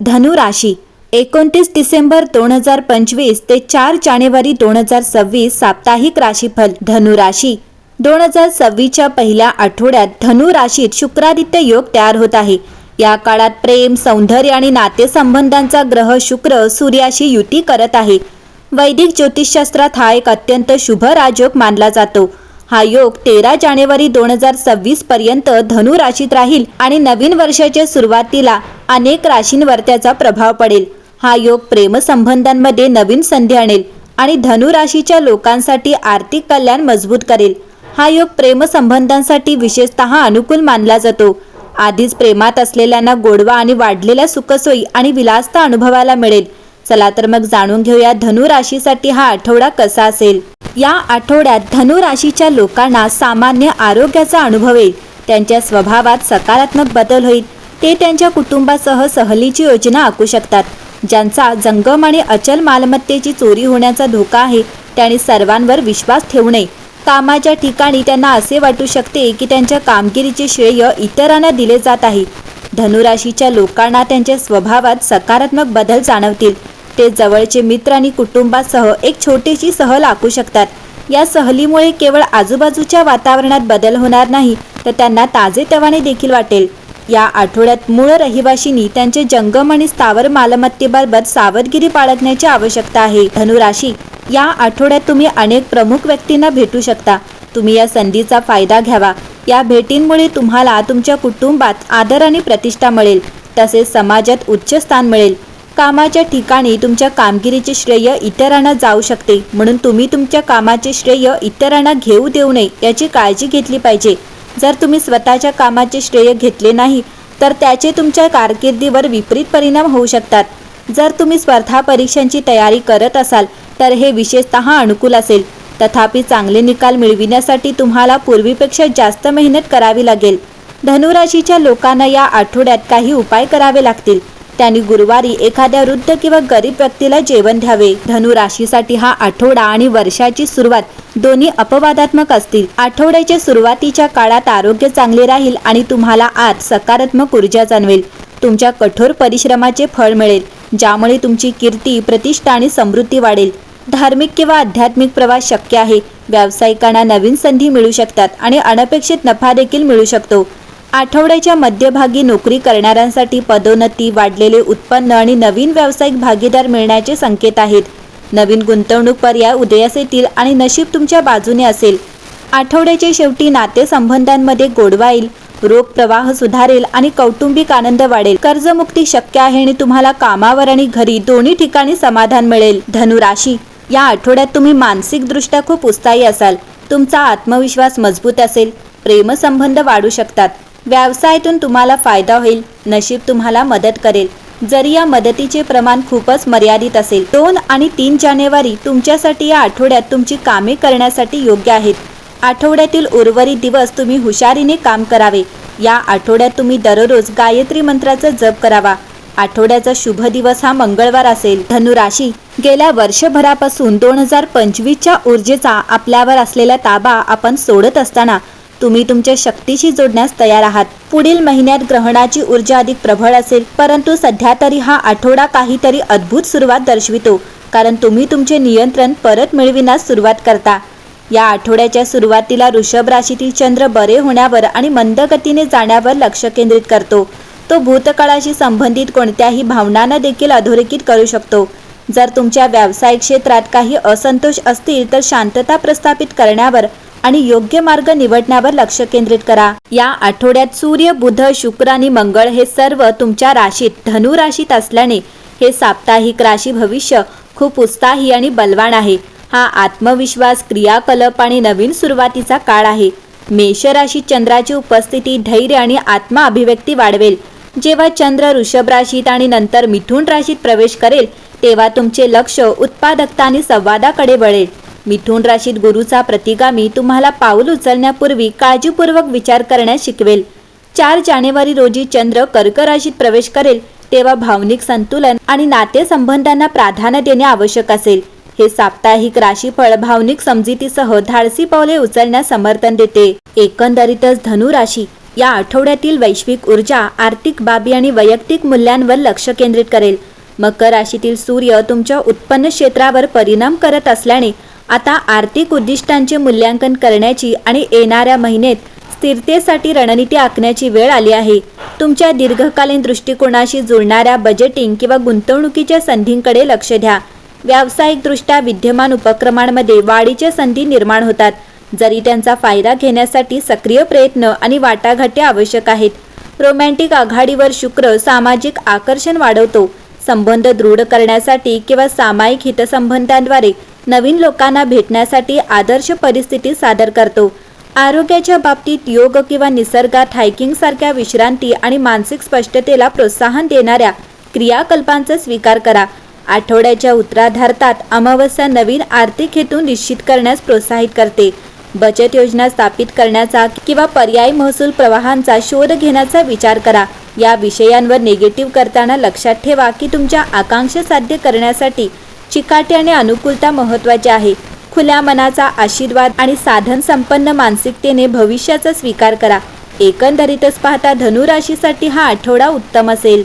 धनु राशी एकोणतीस डिसेंबर दोन हजार पंचवीस ते चार जानेवारी दोन हजार सव्वीस साप्ताहिक राशीफल धनु राशी. दोन हजार सव्वीसच्या पहिल्या आठवड्यात धनु राशीत शुक्रादित्य योग तयार होत आहे. या काळात प्रेम सौंदर्य आणि नातेसंबंधांचा ग्रह शुक्र सूर्याशी युती करत आहे. वैदिक ज्योतिषशास्त्रात हा एक अत्यंत शुभ राजयोग मानला जातो. हा योग तेरा जानेवारी दोन हजार सव्वीस पर्यंत धनु राशीत राहील आणि नवीन वर्षाच्या सुरुवातीला अनेक राशींवर त्याचा प्रभाव पडेल. हा योग प्रेमसंबंधांमध्ये नवीन संधी आणेल आणि धनु राशीच्या लोकांसाठी आर्थिक कल्याण मजबूत करेल. हा योग प्रेमसंबंधांसाठी विशेषतः अनुकूल मानला जातो. आधीच प्रेमात असलेल्यांना गोडवा आणि वाढलेल्या सुखसोयी आणि विलासता अनुभवायला मिळेल. चला तर मग जाणून घेऊया धनु राशीसाठी हा आठवडा कसा असेल. या आठवड्यात धनु राशीच्या लोकांना सामान्य आरोग्याचा अनुभव येईल. त्यांच्या स्वभावात सकारात्मक बदल होईल. ते त्यांच्या कुटुंबासह सहलीची योजना आखू शकतात. ज्यांचा जंगम आणि अचल मालमत्तेची चोरी होण्याचा धोका आहे त्यांनी सर्वांवर विश्वास ठेवू नये. कामाच्या ठिकाणी त्यांना असे वाटू शकते की त्यांच्या कामगिरीचे श्रेय इतरांना दिले जात आहे. धनुराशीच्या लोकांना त्यांच्या स्वभावात सकारात्मक बदल जाणवतील. ते जवळचे मित्र आणि कुटुंबासह एक छोटीशी सहल आखू शकतात. या सहलीमुळे केवळ आजूबाजूच्या वातावरणात बदल होणार नाही तर त्यांना ताजेतवाने देखील वाटेल. या आठवड्यात मूळ रहिवाशींनी त्यांचे जंगम आणि स्थावर मालमत्तेबाबत सावधगिरी बाळगण्याची आवश्यकता आहे. धनुराशी या आठवड्यात तुम्ही अनेक प्रमुख व्यक्तींना भेटू शकता. तुम्ही या संधीचा फायदा घ्यावा. या भेटींमुळे तुम्हाला तुमच्या कुटुंबात आदर आणि प्रतिष्ठा मिळेल. तसेच समाजात उच्च स्थान मिळेल. कामाच्या ठिकाणी तुमच्या कामगिरीचे श्रेय इतरांना जाऊ शकते. म्हणून तुम्ही तुमच्या कामाचे श्रेय इतरांना घेऊ देऊ नये याची काळजी घेतली पाहिजे. जर तुम्ही स्वतःच्या कामाचे श्रेय घेतले नाही तर त्याचे तुमच्या कारकिर्दीवर विपरीत परिणाम होऊ शकतात. जर तुम्ही स्पर्धा परीक्षांची तयारी करत असाल तर हे विशेषतः अनुकूल असेल. तथापि चांगले निकाल मिळविण्यासाठी तुम्हाला पूर्वीपेक्षा जास्त मेहनत करावी लागेल. धनुराशीच्या लोकांना या आठवड्यात काही उपाय करावे लागतील. त्यांनी गुरुवारी एखाद्या वृद्ध किंवा गरीब व्यक्तीला जेवण द्यावे. धनु राशीसाठी हा आठवडा आणि वर्षाची सुरुवात दोन्ही अपवादात्मक असतील. आठवड्याच्या सुरुवातीच्या काळात आरोग्य चांगले राहील आणि तुम्हाला आत सकारात्मक ऊर्जा जाणवेल. तुमच्या कठोर परिश्रमाचे फळ मिळेल ज्यामुळे तुमची कीर्ती प्रतिष्ठा आणि समृद्धी वाढेल. धार्मिक किंवा आध्यात्मिक प्रवास शक्य आहे. व्यावसायिकांना नवीन संधी मिळू शकतात आणि अनपेक्षित नफा देखील मिळू शकतो. आठवड्याच्या मध्यभागी नोकरी करणाऱ्यांसाठी पदोन्नती वाढलेले उत्पन्न आणि नवीन व्यावसायिक भागीदार मिळण्याचे संकेत आहेत. नवीन गुंतवणूक पर्याय उदयास येतील आणि नशीब तुमच्या बाजूने असेल. आठवड्याच्या शेवटी नातेसंबंधांमध्ये गोडवा येईल रोग प्रवाह सुधारेल आणि कौटुंबिक आनंद वाढेल. कर्जमुक्ती शक्य आहे आणि तुम्हाला कामावर आणि घरी दोन्ही ठिकाणी समाधान मिळेल. धनुराशी या आठवड्यात तुम्ही मानसिकदृष्ट्या खूप उत्साही असाल. तुमचा आत्मविश्वास मजबूत असेल. प्रेमसंबंध वाढू शकतात. व्यवसायातून तुम्हाला फायदा होईल. नशीब तुम्हाला मदत करेल. जरी या मदतीचे प्रमाण खूपच मर्यादित असेल. दोन आणि तीन जानेवारी तुमच्यासाठी या आठवड्यात तुमची कामे करण्यासाठी योग्य आहेत. आठवड्यातील उर्वरित दिवस तुम्ही हुशारीने काम करावे. या आठवड्यात तुम्ही दररोज गायत्री मंत्राचा जप करावा. आठवड्याचा शुभ दिवस हा मंगळवार असेल. धनुराशी गेल्या वर्षभरापासून दोन हजार पंचवीसच्या ऊर्जेचा आपल्यावर असलेला ताबा आपण सोडत असताना तुम्ही तुमच्या शक्तीशी जोडण्यास तयार आहात. पुढील महिन्यात ग्रहणाची ऊर्जा अधिक प्रबळ असेल परंतु सध्या तरी हा आठवडा काहीतरी अद्भुत सुरुवात दर्शवितो कारण तुम्ही तुमचे नियंत्रण परत मिळविण्यास सुरुवात करता. या आठवड्याच्या सुरुवातीला वृषभ राशीतील चंद्र बरे होण्यावर आणि मंद गतीने जाण्यावर लक्ष केंद्रित करतो. तो भूतकाळाशी संबंधित कोणत्याही भावनांना देखील अधोरेखित करू शकतो. जर तुमच्या व्यावसायिक क्षेत्रात काही असंतोष असतील तर शांतता प्रस्थापित करण्यावर आणि योग्य मार्ग निवडण्यावर लक्ष केंद्रित करा. या आठवड्यात सूर्य बुध शुक्र आणि मंगळ हे सर्व तुमच्या राशीत धनु राशीत असल्याने हे साप्ताहिक राशी भविष्य खूप उत्साही आणि बलवान आहे. हा आत्मविश्वास क्रियाकलप आणि नवीन सुरुवातीचा काळ आहे. मेष राशीत चंद्राची उपस्थिती धैर्य आणि आत्मा अभिव्यक्ती वाढवेल. जेव्हा चंद्र ऋषभ राशीत आणि नंतर मिथुन राशीत प्रवेश करेल तेव्हा तुमचे लक्ष उत्पादकता आणि संवादाकडे वळेल. मिथुन राशीत गुरुचा प्रतिगामी तुम्हाला पाऊल उचलण्यापूर्वी काळजीपूर्वक विचार करण्यास शिकवेल. चार जानेवारी रोजी चंद्र कर्क राशीत प्रवेश करेल तेव्हा भावनिक संतुलन आणि नातेसंबंधांना प्राधान्य देणे आवश्यक असेल. हे साप्ताहिक राशीफळ भावनिक समजुतीसह धाडसी पावले उचलण्यास समर्थन देते. एकंदरीतच धनु राशी या आठवड्यातील वैश्विक ऊर्जा आर्थिक बाबी आणि वैयक्तिक मूल्यांवर लक्ष केंद्रित करेल. मकर राशीतील सूर्य तुमच्या उत्पन्न क्षेत्रावर परिणाम करत असल्याने आता आर्थिक उद्दिष्टांचे मूल्यांकन करण्याची आणि येणाऱ्या महिन्यात स्थिरतेसाठी रणनीती आखण्याची वेळ आली आहे. तुमच्या दीर्घकालीन दृष्टिकोनाशी जुळणाऱ्या बजेटिंग किंवा गुंतवणुकीच्या संधींकडे लक्ष द्या. व्यावसायिकदृष्ट्या विद्यमान उपक्रमांमध्ये वाढीच्या संधी निर्माण होतात. जरी त्यांचा फायदा घेण्यासाठी सक्रिय प्रयत्न आणि वाटाघाटी आवश्यक आहेत. रोमॅन्टिक आघाडीवर शुक्र सामाजिक आकर्षण वाढवतो. संबंध दृढ करण्यासाठी किंवा सामायिक हितसंबंधांद्वारे नवीन लोकांना भेटण्यासाठी आदर्श परिस्थिती सादर करतो. आरोग्याच्या बाबतीत योग किंवा निसर्गात हायकिंग सारख्या विश्रांती आणि मानसिक स्पष्टतेला प्रोत्साहन देणाऱ्या क्रियाकल्पांचा स्वीकार करा. आठवड्याच्या उत्तराधार्तात अमावस्या नवीन आर्थिक हेतू निश्चित करण्यास प्रोत्साहित करते. बचत योजना स्थापित करण्याचा किंवा पर्यायी महसूल प्रवाहांचा शोध घेण्याचा विचार करा. या विषयांवर निगेटिव्ह करताना लक्षात ठेवा की तुमच्या आकांक्षा साध्य करण्यासाठी चिकाटी आणि अनुकूलता महत्त्वाची आहे. खुल्या मनाचा आशीर्वाद आणि साधन संपन्न मानसिकतेने भविष्याचा स्वीकार करा. एकंदरीतच पाहता धनुराशीसाठी हा आठवडा उत्तम असेल.